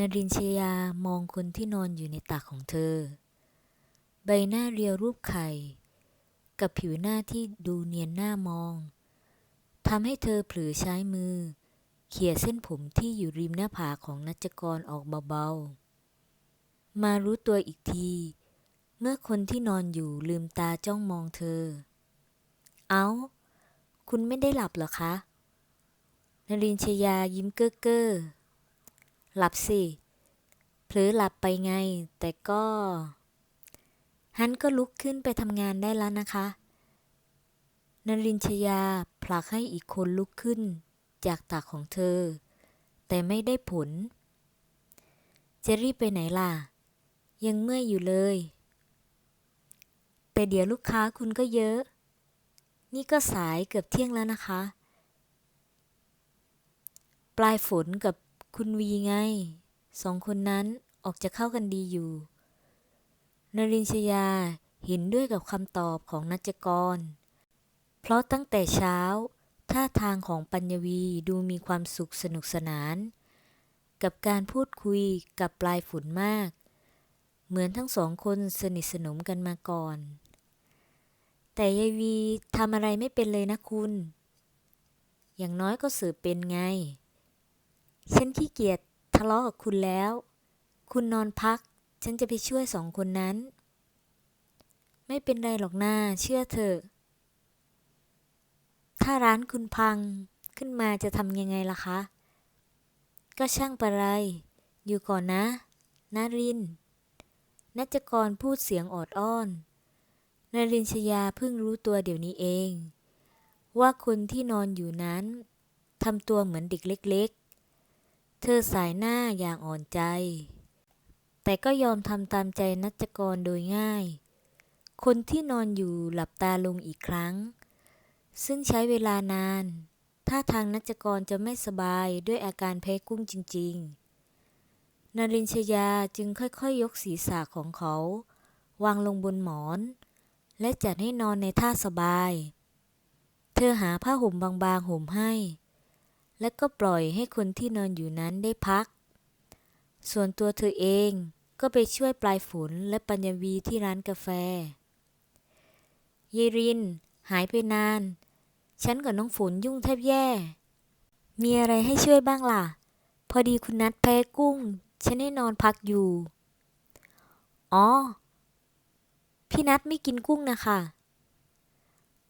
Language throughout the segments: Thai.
นรินเชยามองคนที่นอนอยู่ในตักของเธอ ใบหน้าเรียวรูปไข่ กับผิวหน้าที่ดูเนียนหน้ามองทำให้เธอเผลอใช้มือ เขี่ยเส้นผมที่อยู่ริมหน้าผากของนัจกรออกเบาๆ มารู้ตัวอีกที เมื่อคนที่นอนอยู่ลืมตาจ้องมองเธอ เอา้า คุณไม่ได้หลับเหรอคะนรินชยายิ้มเก้อเก้อ หลับสิเผลอหลับไปไง แต่ก็ฮันก็ลุกขึ้นไปทำงานได้แล้วนะคะนรินชยาผลักให้อีกคนลุกขึ้น จากตักของเธอ แต่ไม่ได้ผล จะรีบไปไหนล่ะ ยังเมื่อยอยู่เลย แต่เดี๋ยวลูกค้าคุณก็เยอะ นี่ก็สายเกือบเที่ยงแล้วนะคะ ปลายฝนกับ คุณวีไง สองคนนั้นออกจะเข้ากันดีอยู่ นรินชยาเห็นด้วยกับคำตอบของนัจกร เพราะตั้งแต่เช้า ท่าทางของปัญญวีดูมีความสุขสนุกสนาน กับการพูดคุยกับปลายฝนมาก เหมือนทั้งสองคนสนิทสนมกันมาก่อน แต่ยายวีทำอะไรไม่เป็นเลยนะคุณ อย่างน้อยก็สืบเป็นไง นขี้เกียจทะเลาะกับคุณแล้ว คุณนอนพัก ฉันจะไปช่วยสองคนนั้น ไม่เป็นไรหรอกหน้าเชื่อเถอะ ถ้าร้านคุณพังขึ้นมาจะทำยังไงล่ะคะ ก็ช่างประไร อยู่ก่อนนะนารินนัจกรพูดเสียงออดอ้อนนารินชยาเพิ่งรู้ตัวเดี๋ยวนี้เอง ว่าคนที่นอนอยู่นั้นทำตัวเหมือนเด็กเล็กๆ เธอสายหน้าอย่างอ่อนใจ แต่ก็ยอมทำตามใจนัจกรโดยง่าย คนที่นอนอยู่หลับตาลงอีกครั้ง ซึ่งใช้เวลานาน ถ้าทางนัจกรจะไม่สบายด้วยอาการแพ้กุ้งจริง ๆ นรินชยาจึงค่อยๆยยกศีรษะของเขา วางลงบนหมอน และจัดให้นอนในท่าสบาย เธอหาผ้าห่มบางๆห่มให้ และก็ปล่อยให้คนที่นอนอยู่นั้นได้พัก ส่วนตัวเธอเองก็ไปช่วยปลายฝนและปัญญวีที่ร้านกาแฟ เยริน หายไปนาน ฉันกับน้องฝนยุ่งแทบแย่ มีอะไรให้ช่วยบ้างล่ะ พอดีคุณนัดแพ้กุ้ง ฉันให้นอนพักอยู่ อ๋อ พี่นัดไม่กินกุ้งนะคะ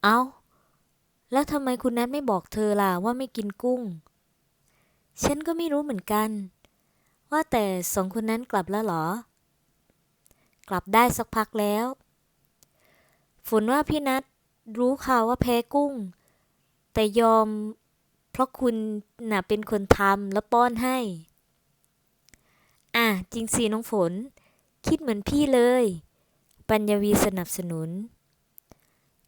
เอา แล้วทำไมคุณนัดไม่บอกเธอล่ะว่าไม่กินกุ้ง ฉันก็ไม่รู้เหมือนกัน ว่าแต่สองคนนั้นกลับแล้วเหรอ กลับได้สักพักแล้ว ฝนว่าพี่นัดรู้ข่าวว่าแพ้กุ้ง แต่ยอมเพราะคุณน่ะเป็นคนทำแล้วป้อนให้ อะ จริงสิน้องฝน คิดเหมือนพี่เลย ปัญญวีสนับสนุน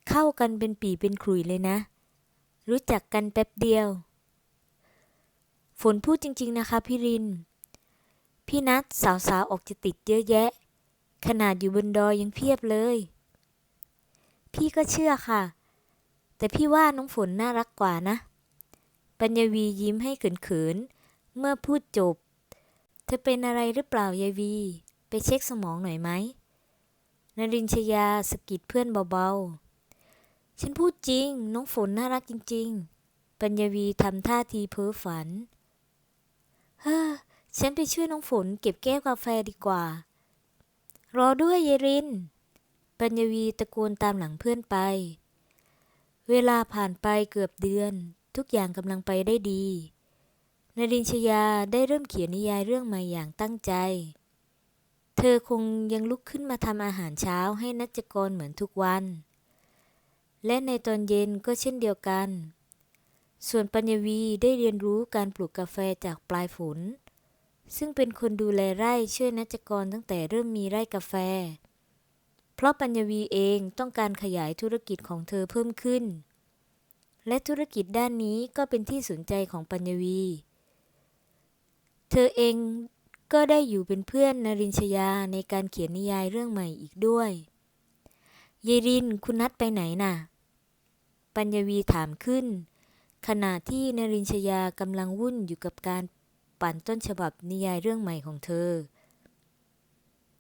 เข้ากันเป็นปีเป็นขลุยเลยนะ รู้จักกันแป๊บเดียว ฝนพูดจริง ๆ นะคะพี่ริน พี่นัดสาวๆออกจะติดเยอะแยะ ขนาดอยู่บนดอยยังเพียบเลย พี่ก็เชื่อค่ะ แต่พี่ว่าน้องฝนน่ารักกว่านะ ปัญญวียิ้มให้เขินๆ เมื่อพูดจบ เธอเป็นอะไรหรือเปล่ายายวี ไปเช็คสมองหน่อยไหมนรินชยาสกิดเพื่อนเบาๆ ฉันพูดจริง น้องฝนน่ารักจริง ๆ ปัญญวีทำท่าทีเพ้อฝัน เฮ้อ ฉันไปช่วยน้องฝนเก็บแก้วกาแฟดีกว่า รอด้วยเยริน ปัญญวีตะโกนตามหลังเพื่อนไป เวลาผ่านไปเกือบเดือน ทุกอย่างกำลังไปได้ดีนรินชยาได้เริ่มเขียนนิยายเรื่องใหม่อย่างตั้งใจ เธอคงยังลุกขึ้นมาทำอาหารเช้าให้นัจกรเหมือนทุกวัน และในตอนเย็นก็เช่นเดียวกัน ส่วนปัญญวีได้เรียนรู้การปลูกกาแฟจากปลายฝน ซึ่งเป็นคนดูแลไร่ช่วยนัจกรตั้งแต่เริ่มมีไร่กาแฟ เพราะปัญญวีเองต้องการขยายธุรกิจของเธอเพิ่มขึ้น และธุรกิจด้านนี้ก็เป็นที่สนใจของปัญญวี เธอเองก็ได้อยู่เป็นเพื่อนนรินชยาในการเขียนนิยายเรื่องใหม่อีกด้วย เยรินคุณนัดไปไหนน่ะ ปัญญวีถามขึ้น ขณะที่นรินชยากำลังวุ่นอยู่กับการปั่นต้นฉบับนิยายเรื่องใหม่ของเธอ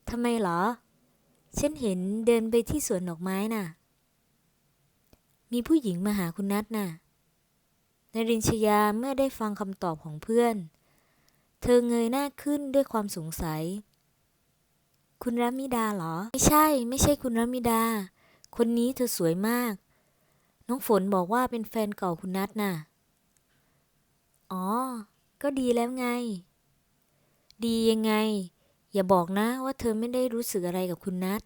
ทำไมเหรอ ฉันเห็นเดินไปที่สวนดอกไม้น่ะ มีผู้หญิงมาหาคุณนัทน่ะนรินชยาเมื่อได้ฟังคำตอบของเพื่อน เธอเงยหน้าขึ้นด้วยความสงสัย คุณรัมิดาเหรอ ไม่ใช่ ไม่ใช่คุณรัมิดา คนนี้เธอสวยมาก น้องฝนบอกว่าเป็นแฟนเก่าคุณนัทน่ะ อ๋อ ก็ดีแล้วไง ดียังไง อย่าบอกนะว่าเธอไม่ได้รู้สึกอะไรกับคุณนัท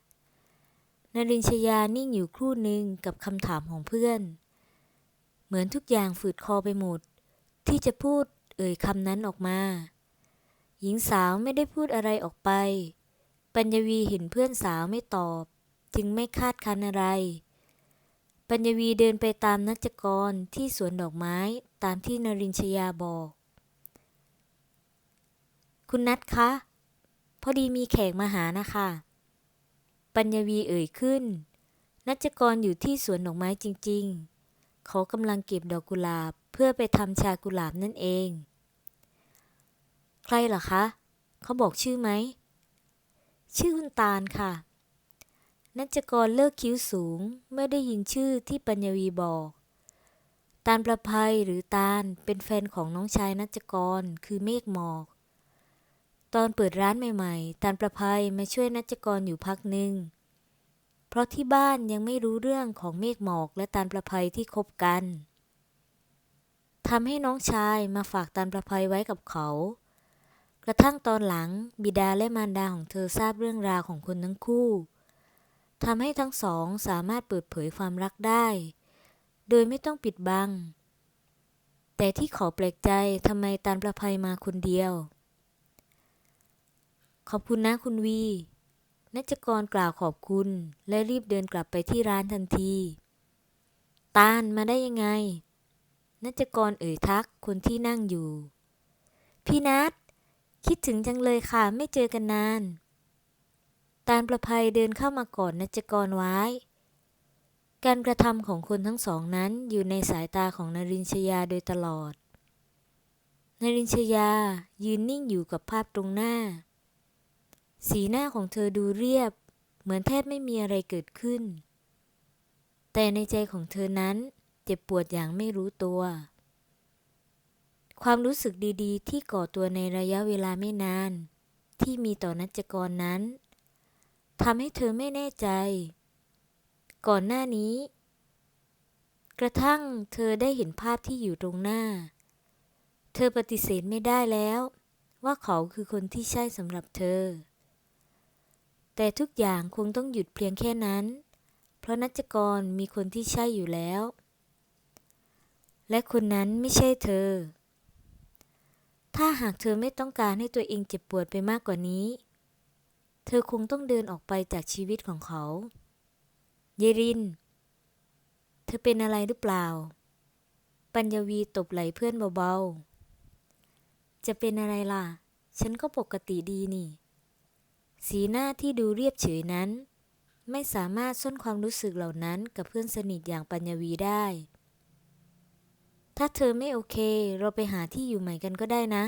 นรินชยานิ่งอยู่ครู่หนึ่งกับคำถามของเพื่อน เหมือนทุกอย่างฝืดคอไปหมด ที่จะพูดเอ่ยคำนั้นออกมา หญิงสาวไม่ได้พูดอะไรออกไป ปัญญวีเห็นเพื่อนสาวไม่ตอบ จึงไม่คาดคันอะไร ปัญญวีเดินไปตามนักจกรที่สวนดอกไม้ตามที่นรินชยาบอก คุณนัทคะ พอดีมีแขกมาหานะคะ ปัญญวีเอ่ยขึ้น นัจกรอยู่ที่สวนดอกไม้จริงๆ เขากำลังเก็บดอกกุหลาบเพื่อไปทำชากุหลาบนั่นเอง ใครล่ะคะ เขาบอกชื่อไหม ชื่อคุณตาลค่ะ นัจกรเลิกคิ้วสูงเมื่อได้ยินชื่อที่ปัญญวีบอก ตาลประภัยหรือตาลเป็นแฟนของน้องชายนัจกรคือเมฆหมอก ตอนเปิดร้านใหม่ๆ ตาลประภัยมาช่วยนัจกรอยู่พักหนึ่ง เพราะที่บ้านยังไม่รู้เรื่องของเมฆหมอกและตาลประภัยที่คบกันทำให้น้องชายมาฝากตาลประภัยไว้กับเขา กระทั่งตอนหลังบิดาและมารดาของเธอทราบเรื่องราวของคนทั้งคู่ทำให้ทั้งสองสามารถเปิดเผยความรักได้ โดยไม่ต้องปิดบัง แต่ที่ขอแปลกใจทำไมตาลประภัยมาคนเดียว ขอบคุณนะคุณวีนัจกรกล่าวขอบคุณ และรีบเดินกลับไปที่ร้านทันที ตาลมาได้ยังไงนัจกรเอ่ยทักคนที่นั่งอยู่ พี่นัท คิดถึงจังเลยค่ะไม่เจอกันนาน ตาลประภัยเดินเข้ามากอดนัจกรไว้ การกระทำของคนทั้งสองนั้นอยู่ในสายตาของนรินชยาโดยตลอด นรินชยายืนนิ่งอยู่กับภาพตรงหน้า สีหน้าของเธอดูเรียบ เหมือนแทบไม่มีอะไรเกิดขึ้น แต่ในใจของเธอนั้นเจ็บปวดอย่างไม่รู้ตัว ความรู้สึกดี ๆ ที่ก่อตัวในระยะเวลาไม่นาน ที่มีต่อนัจกรนั้นทำให้เธอไม่แน่ใจ ก่อนหน้านี้ กระทั่งเธอได้เห็นภาพที่อยู่ตรงหน้า เธอปฏิเสธไม่ได้แล้ว ว่าเขาคือคนที่ใช่สำหรับเธอ แต่ทุกอย่างคงต้องหยุดเพียงแค่นั้น เพราะนัจกรมีคนที่ใช่อยู่แล้ว และคนนั้นไม่ใช่เธอ ถ้าหากเธอไม่ต้องการให้ตัวเองเจ็บปวดไปมากกว่านี้ เธอคงต้องเดินออกไปจากชีวิตของเขา เยริน เธอเป็นอะไรหรือเปล่า ปัญญวีตบไหล่เพื่อนเบาๆ จะเป็นอะไรล่ะ ฉันก็ปกติดีนี่ สีหน้าที่ดูเรียบเฉยนั้น ไม่สามารถซ่อนความรู้สึกเหล่านั้นกับเพื่อนสนิทอย่างปัญญวีได้ ถ้าเธอไม่โอเค เราไปหาที่อยู่ใหม่กันก็ได้นะ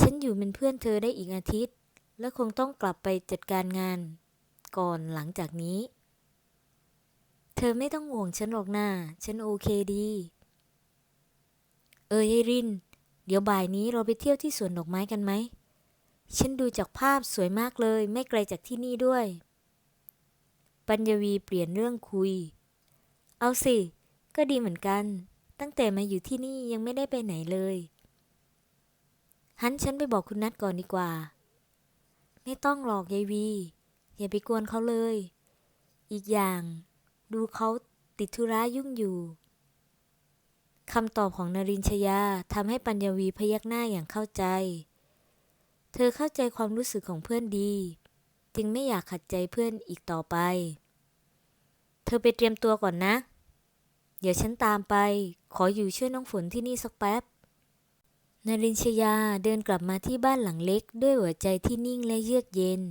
ฉันอยู่เป็นเพื่อนเธอได้อีกอาทิตย์ และคงต้องกลับไปจัดการงาน ก่อนหลังจากนี้ เธอไม่ต้องห่วงฉันหรอกนะฉันโอเคดี เออยายริน เดี๋ยวบ่ายนี้เราไปเที่ยวที่สวนดอกไม้กันไหม ฉันดูจากภาพสวยมากเลย ไม่ไกลจากที่นี่ด้วย ปัญญวีเปลี่ยนเรื่องคุย เอาสิ ก็ดีเหมือนกัน ตั้งแต่มาอยู่ที่นี่ยังไม่ได้ไปไหนเลยหันฉันไปบอกคุณนัทก่อนดีกว่า ไม่ต้องหรอกยายวี อย่าไปกวนเขาเลย อีกอย่าง ดูเขาติดธุระยุ่งอยู่คำตอบของนรินชยาทำให้ปัญญวีพยักหน้าอย่างเข้าใจ เธอเข้าใจความรู้สึกของเพื่อนดี จึงไม่อยากขัดใจเพื่อนอีกต่อไป เธอไปเตรียมตัวก่อนนะ เดี๋ยวฉันตามไป ขออยู่ช่วยน้องฝนที่นี่สักแป๊บนรินชยาเดินกลับมาที่บ้านหลังเล็ก ด้วยหัวใจที่นิ่งและเยือกเย็น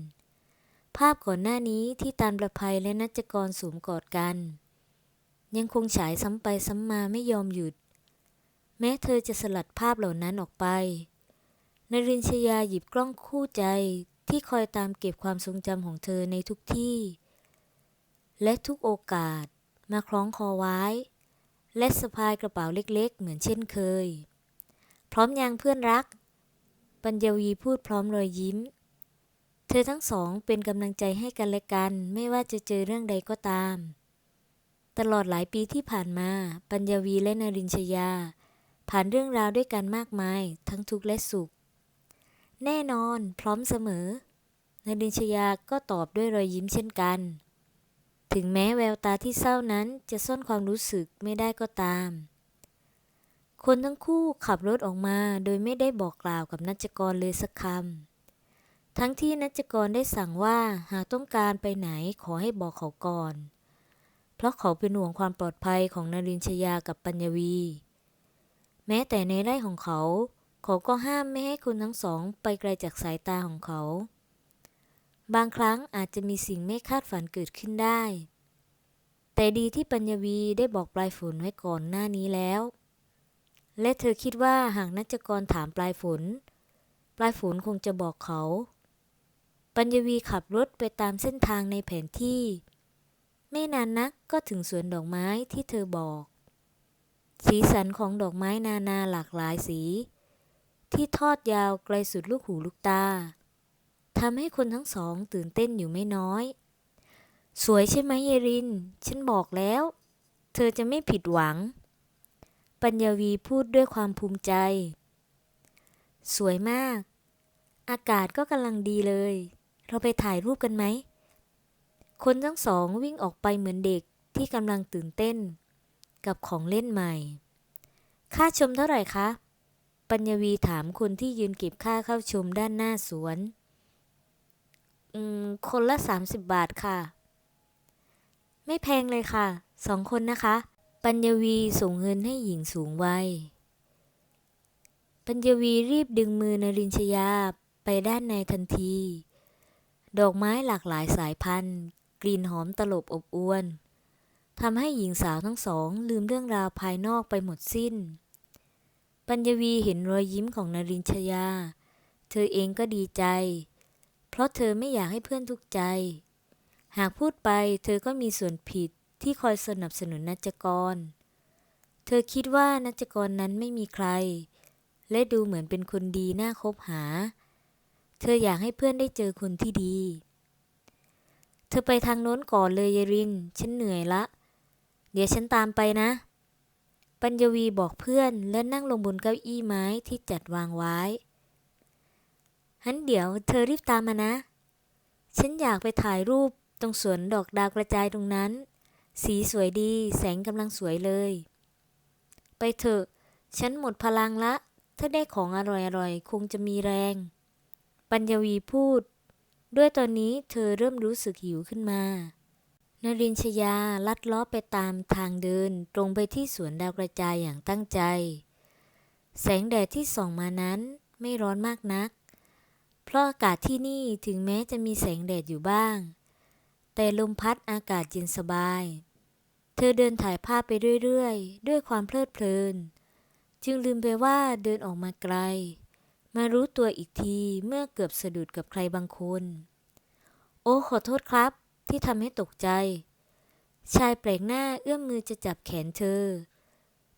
ภาพก่อนหน้านี้ที่ตาลประภัยและนัจกรสวมกอดกัน ยังคงฉายซ้ำไปซ้ำมาไม่ยอมหยุด แม้เธอจะสลัดภาพเหล่านั้นออกไปนรินชยาหยิบกล้องคู่ใจที่คอยตามเก็บความทรงจำของเธอในทุกที่ และทุกโอกาสมาคล้องคอไว้ และสะพายกระเป๋าเล็กๆ เหมือนเช่นเคย พร้อมยังเพื่อนรัก ปัญญวีพูดพร้อมรอยยิ้ม เธอทั้งสองเป็นกำลังใจให้กันและกันไม่ว่าจะเจอเรื่องใดก็ตาม ตลอดหลายปีที่ผ่านมา ปัญญวีและนรินชยา ผ่านเรื่องราวด้วยกันมากมาย ทั้งทุกข์และสุข แน่นอนพร้อมเสมอ นรินชยาก็ตอบด้วยรอยยิ้มเช่นกัน ถึงแม้แววตาที่เศร้านั้นจะซ่อนความรู้สึกไม่ได้ก็ตาม คนทั้งคู่ขับรถออกมาโดยไม่ได้บอกกล่าวกับนัจกรเลยสักคำ ทั้งที่นัจกรได้สั่งว่าหากต้องการไปไหนขอให้บอกเขาก่อน เพราะเขาเป็นห่วงความปลอดภัยของนรินชยากับปัญญวี แม้แต่ในไร่ของเขา เขาก็ห้ามไม่ให้คนทั้งสองไปไกลจากสายตาของเขา บางครั้งอาจจะมีสิ่งไม่คาดฝันเกิดขึ้นได้ แต่ดีที่ปัญญวีได้บอกปลายฝนไว้ก่อนหน้านี้แล้ว และเธอคิดว่าหากนัจกรถามปลายฝน ปลายฝนคงจะบอกเขา ปัญญวีขับรถไปตามเส้นทางในแผนที่ ไม่นานนักก็ถึงสวนดอกไม้ที่เธอบอก สีสันของดอกไม้นานาหลากหลายสี ที่ทอดยาวไกลสุดลูกหูลูกตา ทำให้คนทั้งสองตื่นเต้นอยู่ไม่น้อย สวยใช่ไหมเยริน ฉันบอกแล้ว เธอจะไม่ผิดหวัง ปัญญวีพูดด้วยความภูมิใจ สวยมาก อากาศก็กำลังดีเลย เราไปถ่ายรูปกันไหม คนทั้งสองวิ่งออกไปเหมือนเด็กที่กำลังตื่นเต้น กับของเล่นใหม่ ค่าชมเท่าไหร่คะ ปัญญวีถามคนที่ยืนเก็บค่าเข้าชมด้านหน้าสวน อืม คนละ 30 บาทค่ะ ไม่แพงเลยค่ะ สองคนนะคะ ปัญญวีส่งเงินให้หญิงสูงวัย ปัญญวีรีบดึงมือนรินชยาไปด้านในทันที ดอกไม้หลากหลายสายพันธุ์ กลิ่นหอมตลบอบอวนทำให้หญิงสาวทั้งสองลืมเรื่องราวภายนอกไปหมดสิ้น ปัญญวีเห็นรอยยิ้มของนรินชยา เธอเองก็ดีใจ เพราะเธอไม่อยากให้เพื่อนทุกข์ใจ หากพูดไปเธอก็มีส่วนผิดที่คอยสนับสนุนนัจกร เธอคิดว่านัจกรนั้นไม่มีใคร และดูเหมือนเป็นคนดีน่าคบหา เธออยากให้เพื่อนได้เจอคนที่ดี เธอไปทางโน้นก่อนเลยยายริน ฉันเหนื่อยละ เดี๋ยวฉันตามไปนะ ปัญญวีบอกเพื่อนและนั่งลงบนเก้าอี้ไม้ที่จัดวางไว้ ฮั้นเดี๋ยวเธอรีบตามมานะ ฉันอยากไปถ่ายรูปตรงสวนดอกดาวกระจายตรงนั้น สีสวยดี แสงกำลังสวยเลย ไปเถอะ ฉันหมดพลังละ ถ้าได้ของอร่อยๆ คงจะมีแรง ปัญญวีพูด ด้วยตอนนี้เธอเริ่มรู้สึกหิวขึ้นมา นรินชยาลัดล้อไปตามทางเดิน ตรงไปที่สวนดาวกระจายอย่างตั้งใจ แสงแดดที่ส่องมานั้นไม่ร้อนมากนัก เพราะอากาศที่นี่ถึงแม้จะมีแสงแดดอยู่บ้าง แต่ลมพัดอากาศเย็นสบาย เธอเดินถ่ายภาพไปเรื่อยๆ ด้วยความเพลิดเพลิน จึงลืมไปว่าเดินออกมาไกล มารู้ตัวอีกทีเมื่อเกือบสะดุดกับใครบางคน โอ้ขอโทษครับ ที่ทำให้ตกใจ ชายแปลกหน้าเอื้อมมือจะจับแขนเธอ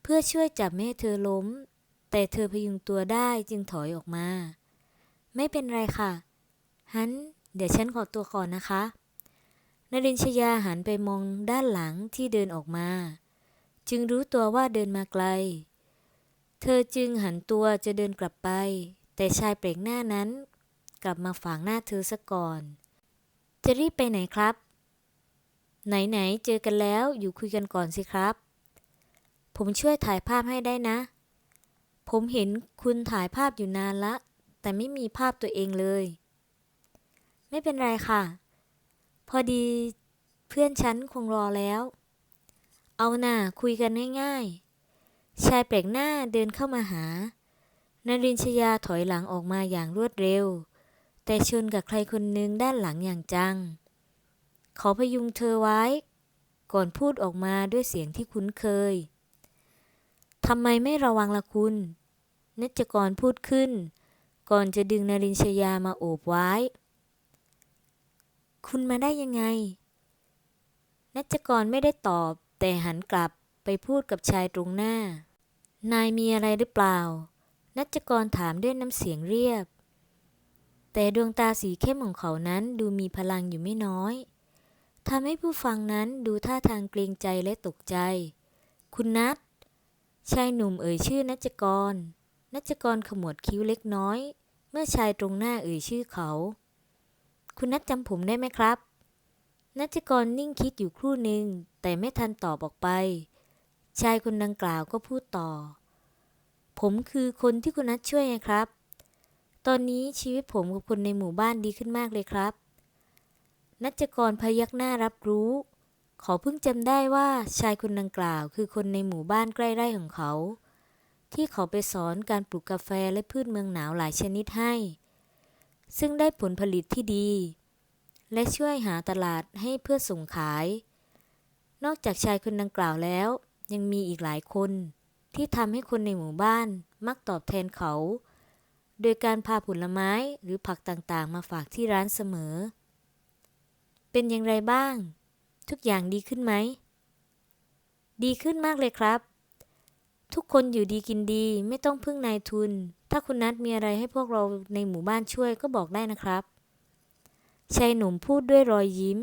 เพื่อช่วยจับไม่เธอล้ม แต่เธอพยุงตัวได้จึงถอยออกมา ไม่เป็นไรค่ะฮันเดี๋ยวฉันขอตัวก่อนนะคะนรินชยาหันไปมองด้านหลังที่เดินออกมา จึงรู้ตัวว่าเดินมาไกล เธอจึงหันตัวจะเดินกลับไป แต่ชายแปลกหน้านั้น กลับมาฝังหน้าเธอซะก่อน จะรีบไปไหนครับ ไหนๆเจอกันแล้วอยู่คุยกันก่อนสิครับ ผมช่วยถ่ายภาพให้ได้นะ ผมเห็นคุณถ่ายภาพอยู่นานละ แต่ไม่มีภาพตัวเองเลย ไม่เป็นไรค่ะ พอดีเพื่อนฉันคงรอแล้ว เอาหน่าคุยกันง่ายๆ ชายแปลกหน้าเดินเข้ามาหา นรินชยาถอยหลังออกมาอย่างรวดเร็ว แต่ชนกับใครคนหนึ่งด้านหลังอย่างจัง เขาพยุงเธอไว้ ก่อนพูดออกมาด้วยเสียงที่คุ้นเคยทำไมไม่ระวังละคุณนัจกรพูดขึ้น ก่อนจะดึงนรินชยามาโอบไว้ คุณมาได้ยังไง นัจกรไม่ได้ตอบ แต่หันกลับไปพูดกับชายตรงหน้า นายมีอะไรหรือเปล่า นัจกรถามด้วยน้ำเสียงเรียบ แต่ดวงตาสีเข้มของเขานั้นดูมีพลังอยู่ไม่น้อยทำให้ผู้ฟังนั้นดูท่าทางเกรงใจและตกใจ คุณนัทชายหนุ่มเอ่ยชื่อนัจกร นัจกรขมวดคิ้วเล็กน้อย เมื่อชายตรงหน้าเอ่ยชื่อเขา คุณนัทจำผมได้ไหมครับ นัจกรนิ่งคิดอยู่ครู่หนึ่งแต่ไม่ทันตอบออกไป ชายคนดังกล่าวก็พูดต่อ ผมคือคนที่คุณนัทช่วยไงครับ ตอนนี้ชีวิตผมกับคนในหมู่บ้านดีขึ้นมากเลยครับ นัจกรพยักหน้ารับรู้ขอเพิ่งจำได้ว่าชายคนดังกล่าวคือคนในหมู่บ้านใกล้ไร่ของเขา ที่เขาไปสอนการปลูกกาแฟและพืชเมืองหนาวหลายชนิดให้ ซึ่งได้ผลผลิตที่ดี และช่วยหาตลาดให้เพื่อส่งขาย นอกจากชายคนดังกล่าวแล้ว ยังมีอีกหลายคน ที่ทำให้คนในหมู่บ้านมักตอบแทนเขา โดยการพาผลไม้หรือผักต่างๆ มาฝากที่ร้านเสมอ เป็นอย่างไรบ้าง ทุกอย่างดีขึ้นไหม ดีขึ้นมากเลยครับ ทุกคนอยู่ดีกินดีไม่ต้องพึ่งนายทุน ถ้าคุณนัทมีอะไรให้พวกเราในหมู่บ้านช่วยก็บอกได้นะครับชายหนุ่มพูดด้วยรอยยิ้ม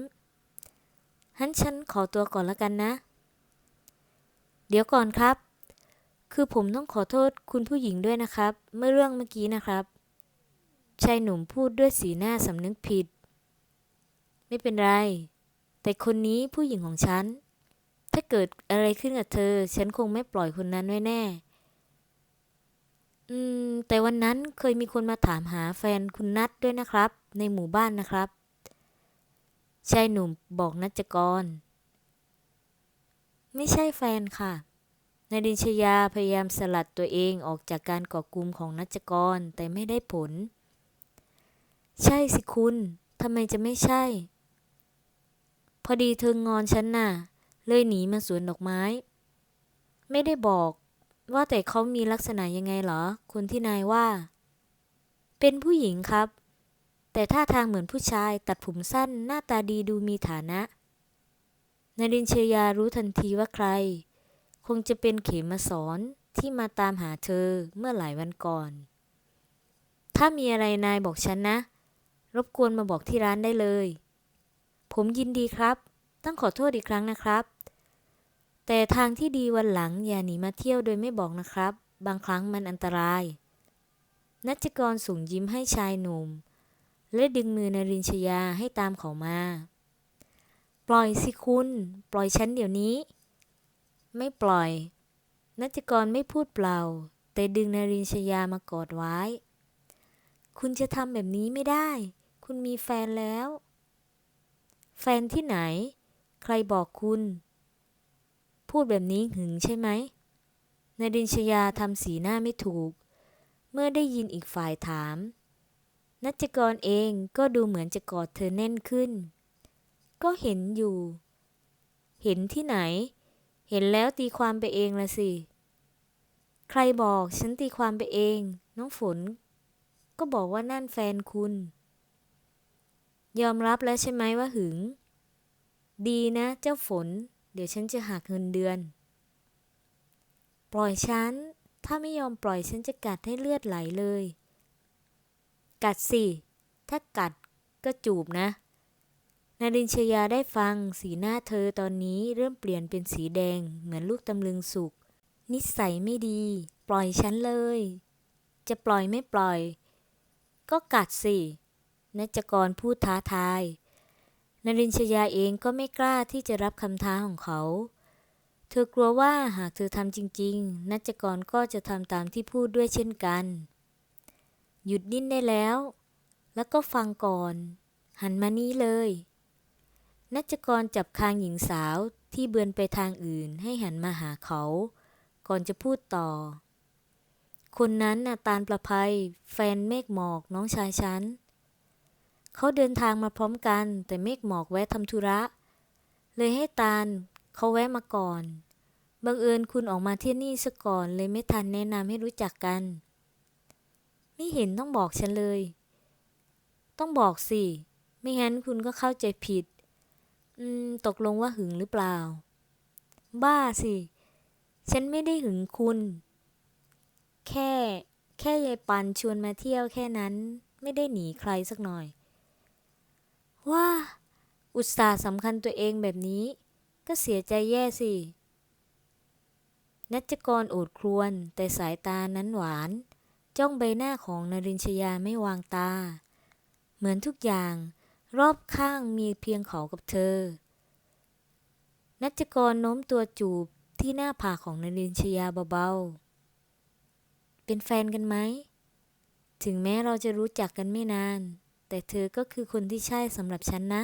ฮันฉันขอตัวก่อนล้วกันนะ เดี๋ยวก่อนครับ คือผมต้องขอโทษคุณผู้หญิงด้วยนะครับ เมื่อเรื่องเมื่อกี้นะครับ ชายหนุ่มพูดด้วยสีหน้าสำนึกผิด ไม่เป็นไร แต่คนนี้ผู้หญิงของฉัน ถ้าเกิดอะไรขึ้นกับเธอ ฉันคงไม่ปล่อยคนนั้นไว้แน่ อืม แต่วันนั้นเคยมีคนมาถามหาแฟนคุณนัทด้วยนะครับ ในหมู่บ้านนะครับ ชายหนุ่มบอกนัจกร ไม่ใช่แฟนค่ะนายดินชยาพยายามสลัดตัวเองออกจากการก่อกลุ่มของนัจกรแต่ไม่ได้ผล ใช่สิคุณ ทำไมจะไม่ใช่ พอดีเธองอนฉันน่ะ เลยหนีมาสวนดอกไม้ ไม่ได้บอกว่าแต่เขามีลักษณะยังไงเหรอ คนที่นายว่า เป็นผู้หญิงครับ แต่ท่าทางเหมือนผู้ชายตัดผมสั้นหน้าตาดีดูมีฐานะนรินเชยารู้ทันทีว่าใคร คงจะเป็นเขมสอนที่มาตามหาเธอเมื่อหลายวันก่อน ถ้ามีอะไรนายบอกฉันนะ รบกวนมาบอกที่ร้านได้เลย ผมยินดีครับ ต้องขอโทษอีกครั้งนะครับ แต่ทางที่ดีวันหลังอย่าหนีมาเที่ยวโดยไม่บอกนะครับ บางครั้งมันอันตราย นัจกรส่งยิ้มให้ชายหนุ่ม และดึงมือนรินชยาให้ตามเขามา ปล่อยสิคุณ ปล่อยฉันเดี๋ยวนี้ ไม่ปล่อย นัจกรไม่พูดเปล่า แต่ดึงนรินชยามากอดไว้ คุณจะทำแบบนี้ไม่ได้ คุณมีแฟนแล้ว แฟนที่ไหน ใครบอกคุณ พูดแบบนี้หึงใช่ไหมนรินชยาทำสีหน้าไม่ถูก เมื่อได้ยินอีกฝ่ายถาม นัจกรเองก็ดูเหมือนจะกอดเธอแน่นขึ้น ก็เห็นอยู่ เห็นที่ไหน เห็นแล้วตีความไปเองละสิ ใครบอกฉันตีความไปเอง น้องฝน ก็บอกว่านั่นแฟนคุณ ยอมรับแล้วใช่ไหมว่าหึง ดีนะเจ้าฝน ดี๋ยวฉันจะหักเงินเดือน ปล่อยฉัน ถ้าไม่ยอมปล่อยฉันจะกัดให้เลือดไหลเลย กัดสิ ถ้ากัดก็จูบนะ นารินชยาได้ฟังสีหน้าเธอตอนนี้เริ่มเปลี่ยนเป็นสีแดงเหมือนลูกตำลึงสุก นิสัยไม่ดี ปล่อยฉันเลย จะปล่อยไม่ปล่อย ก็กัดสินัจกรพูดท้าทาย นรินชยาเองก็ไม่กล้าที่จะรับคำท้าของเขา เธอกลัวว่าหากเธอทำจริง ๆ นัจกรก็จะทำตามที่พูดด้วยเช่นกัน หยุดดิ้นได้แล้ว แล้วก็ฟังก่อน หันมานี้เลย นัจกรจับคางหญิงสาวที่เบือนไปทางอื่นให้หันมาหาเขา ก่อนจะพูดต่อ คนนั้นน่ะตาลประภัย แฟนเมฆหมอกน้องชายฉัน เขาเดินทางมาพร้อมกัน แต่เมฆหมอกแวะทำธุระ เลยให้ตาลเขาแวะมาก่อน บังเอิญคุณออกมาที่นี่ซะก่อนเลยไม่ทันแนะนำให้รู้จักกัน ไม่เห็นต้องบอกฉันเลย ต้องบอกสิ ไม่งั้นคุณก็เข้าใจผิด อืม ตกลงว่าหึงหรือเปล่า บ้าสิ ฉันไม่ได้หึงคุณ แค่ แค่ยายปันชวนมาเที่ยวแค่นั้น ไม่ได้หนีใครสักหน่อย ว่า อุตส่าห์สำคัญตัวเองแบบนี้ ก็เสียใจแย่สิ นัจกรโอดครวญแต่สายตานั้นหวาน จ้องใบหน้าของนรินชยาไม่วางตา เหมือนทุกอย่าง รอบข้างมีเพียงเขากับเธอ นัจกรโน้มตัวจูบที่หน้าผากของนรินชยาเบาๆ เป็นแฟนกันไหม ถึงแม้เราจะรู้จักกันไม่นาน แต่เธอก็คือคนที่ใช่สำหรับฉันนะ